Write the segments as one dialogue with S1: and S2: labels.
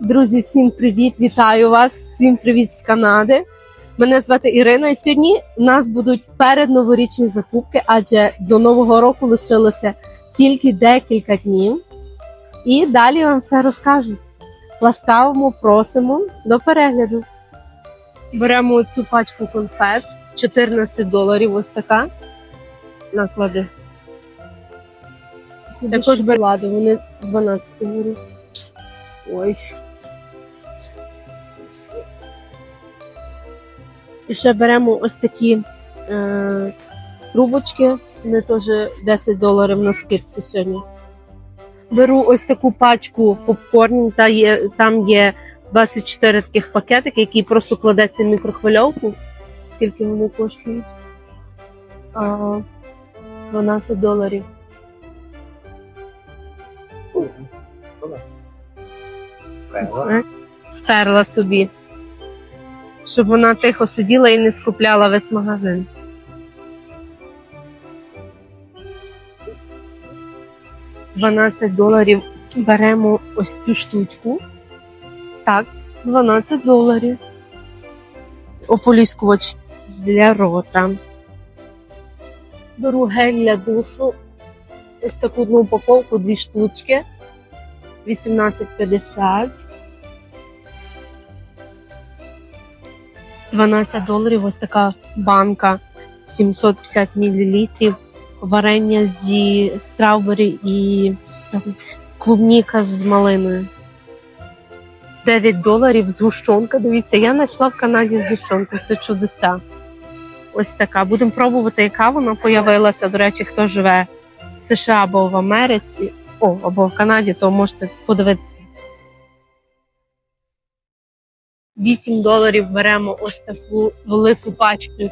S1: Друзі, всім привіт! Вітаю вас! Всім привіт з Канади. Мене звати Ірина, і сьогодні у нас будуть передноворічні закупки, адже до нового року лишилося тільки декілька днів. І далі вам все розкажу. Ласкаво просимо до перегляду. Беремо цю пачку конфет 14 доларів. Ось така. Наклади. Також шоколаду, вони 12 говорю. Ой. І ще беремо ось такі е, трубочки. Вони теж 10 доларів на скидці сьогодні. Беру ось таку пачку попкорнів, та є, там є 24 таких пакетики, які просто кладеться в мікрохвильовку. Скільки вони коштують? А, 12 доларів. Е, Стерла собі. Щоб вона тихо сиділа і не скупляла весь магазин. Дванадцять доларів беремо ось цю штучку. Так, 12 доларів. Ополіскувач для рота. Беру гель для душу. Ось таку одну упаковку, дві штучки. 18,50. 12 доларів ось така банка 750 мл. Варення зі страубері і клубніка з малиною. 9 доларів згущенка. Дивіться, я знайшла в Канаді згущенку. Це чудеса. Ось така. Будемо пробувати, яка вона появилася. До речі, хто живе в США або в Америці, о, або в Канаді, то можете подивитися. 8 доларів беремо ось таку велику пачку.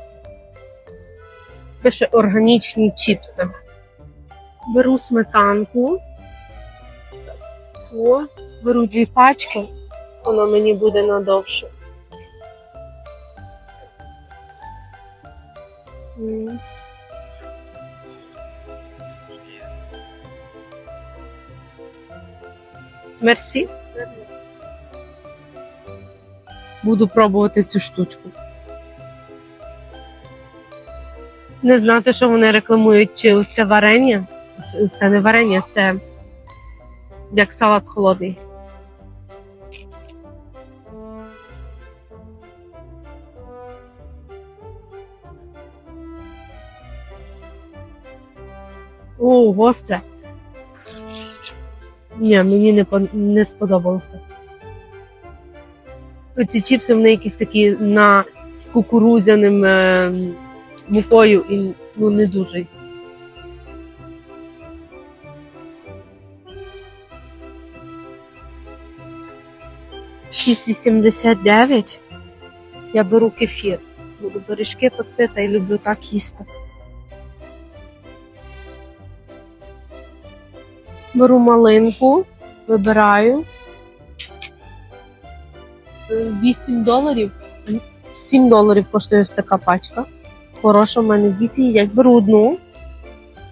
S1: Пише органічні чіпси. Беру сметанку. Цю. Беру дві пачки, воно мені буде надовше. М. Мерсі. Буду пробувати цю штучку. Не знати, що вони рекламують, чи це варення. Це не варення, це як салат холодний. О, гостре. Ні, мені не, не сподобалося. Ці чіпси вони якісь такі на з кукурузяним е, мукою і ну не дуже. Шість вісімдесят дев'ять. Я беру кефір. Буду бережки пекти та й люблю так їсти. Беру малинку, вибираю. 8 доларів. 7 доларів коштує ось така пачка. Хороша в мене діти їдять. Беру одну,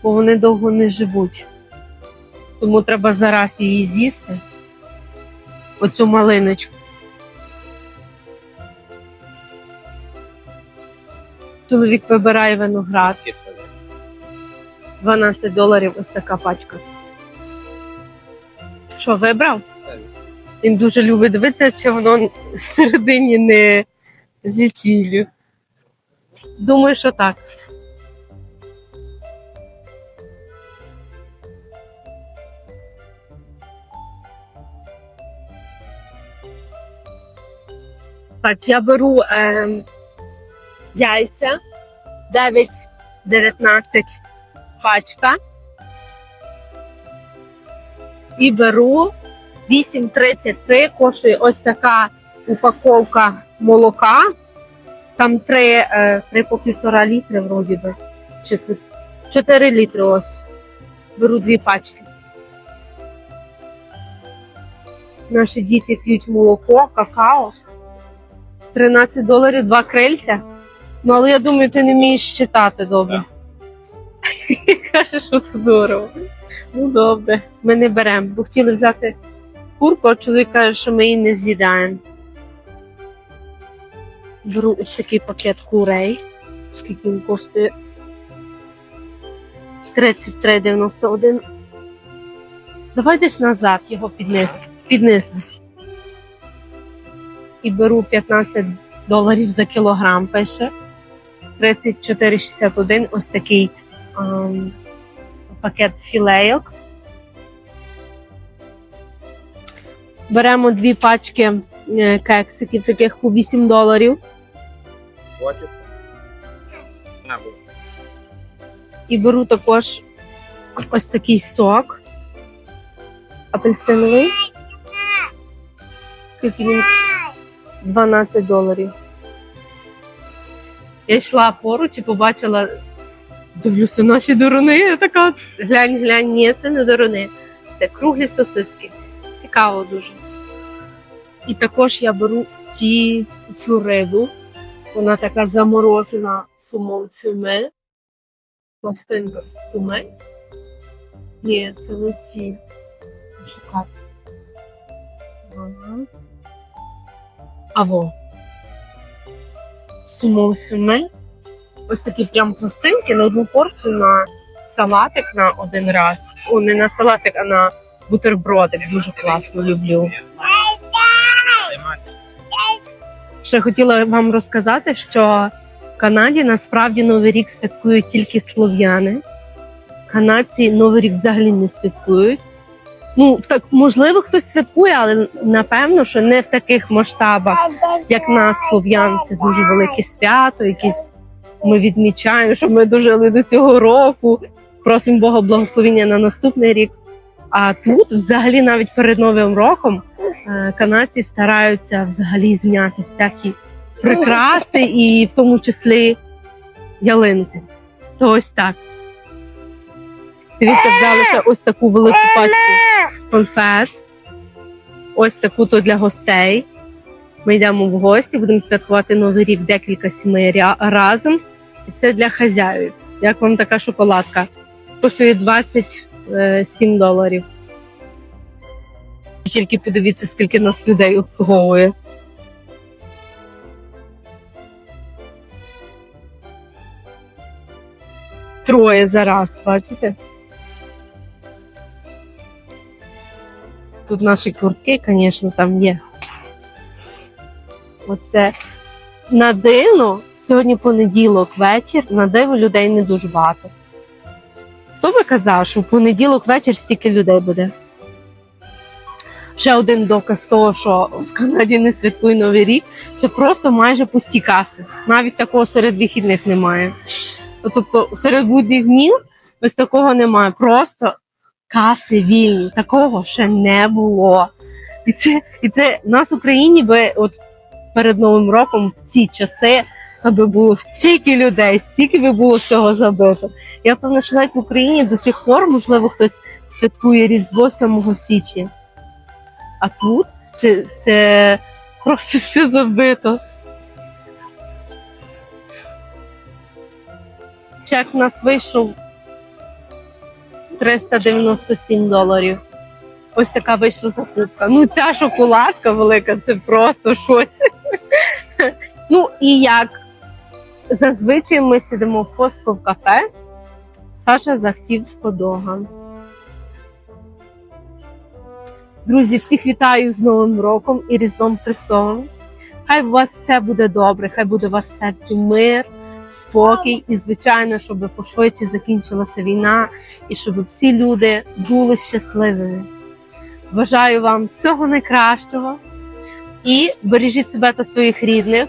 S1: бо вони довго не живуть. Тому треба зараз її з'їсти. Оцю малиночку. Чоловік вибирає виноград. 12 доларів ось така пачка. Що, вибрав? Він дуже любить дивитися, чи воно всередині не зі. Думаю, що так. Так, я беру е, яйця 9-19 пачка. І беру 8,33 коштує ось така упаковка молока. Там 3, е, 3 по півтора літри вроді би. 4 літри ось. Беру дві пачки. Наші діти п'ють молоко, какао. 13 доларів, два крильця. Ну, але я думаю, ти не вмієш читати добре. Каже, що це дорого. Ну добре, ми не беремо, бо хотіли взяти курку, а чоловік каже, що ми її не з'їдаємо. Беру ось такий пакет курей. Скільки він коштує? 33,91. Давай десь назад його піднес. Піднес. І беру 15 доларів за кілограм, пише. 34,61 ось такий ем, пакет філейок. Беремо дві пачки е, кексиків, таких по 8 доларів. І беру також ось такий сок апельсиновий. Скільки він? 12 доларів. Я йшла поруч і побачила, дивлюся, наші дорони. Я така, глянь, глянь, ні, це не дорони. Це круглі сосиски. Цікаво дуже. І також я беру ці, цю рибу. Вона така заморожена сумом фюме. Пластинка фюме. Ні, це не ці. Шукати. Ага. Аво. Сумон фюме. Ось такі прям пластинки на одну порцію на салатик на один раз. О, не на салатик, а на бутербродик. Дуже класно люблю. Ще хотіла вам розказати, що в Канаді насправді Новий рік святкують тільки слов'яни. Канадці Новий рік взагалі не святкують. Ну, так, можливо, хтось святкує, але напевно, що не в таких масштабах, як нас, слов'ян. Це дуже велике свято, якесь ми відмічаємо, що ми дожили до цього року. Просимо Бога благословення на наступний рік. А тут, взагалі, навіть перед Новим роком, е, канадці стараються взагалі зняти всякі прикраси, і в тому числі ялинку. То ось так. Дивіться, взяли ще ось таку велику пачку конфет. Ось таку то для гостей. Ми йдемо в гості, будемо святкувати Новий рік декілька сімей разом. І це для хазяїв. Як вам така шоколадка? Коштує 27 доларів. Тільки подивіться, скільки нас людей обслуговує. Троє зараз, бачите? Тут наші куртки, звісно, там є. Оце на диво, сьогодні понеділок вечір, на диво людей не дуже багато. Хто би казав, що в понеділок вечір стільки людей буде? Ще один доказ того, що в Канаді не святкує Новий рік, це просто майже пусті каси. Навіть такого серед вихідних немає. Ну, Тобто серед будніх днів без такого немає. Просто каси вільні. Такого ще не було. І це, і це нас в Україні би от перед Новим роком в ці часи то би було стільки людей, стільки би було всього забито. Я певна, що навіть в Україні до сих пор, можливо, хтось святкує Різдво 7 січня. А тут це, це просто все забито. Чек у нас вийшов 397 доларів. Ось така вийшла закупка. Ну, ця шоколадка велика, це просто щось. Ну і як зазвичай ми сидимо в Фостко в кафе. Саша захотів ходога. Друзі, всіх вітаю з Новим роком і Різдвом Христовим. Хай у вас все буде добре, хай буде у вас в серці мир, спокій, і, звичайно, щоб пошвидше закінчилася війна, і щоб всі люди були щасливими. Бажаю вам всього найкращого і бережіть себе та своїх рідних.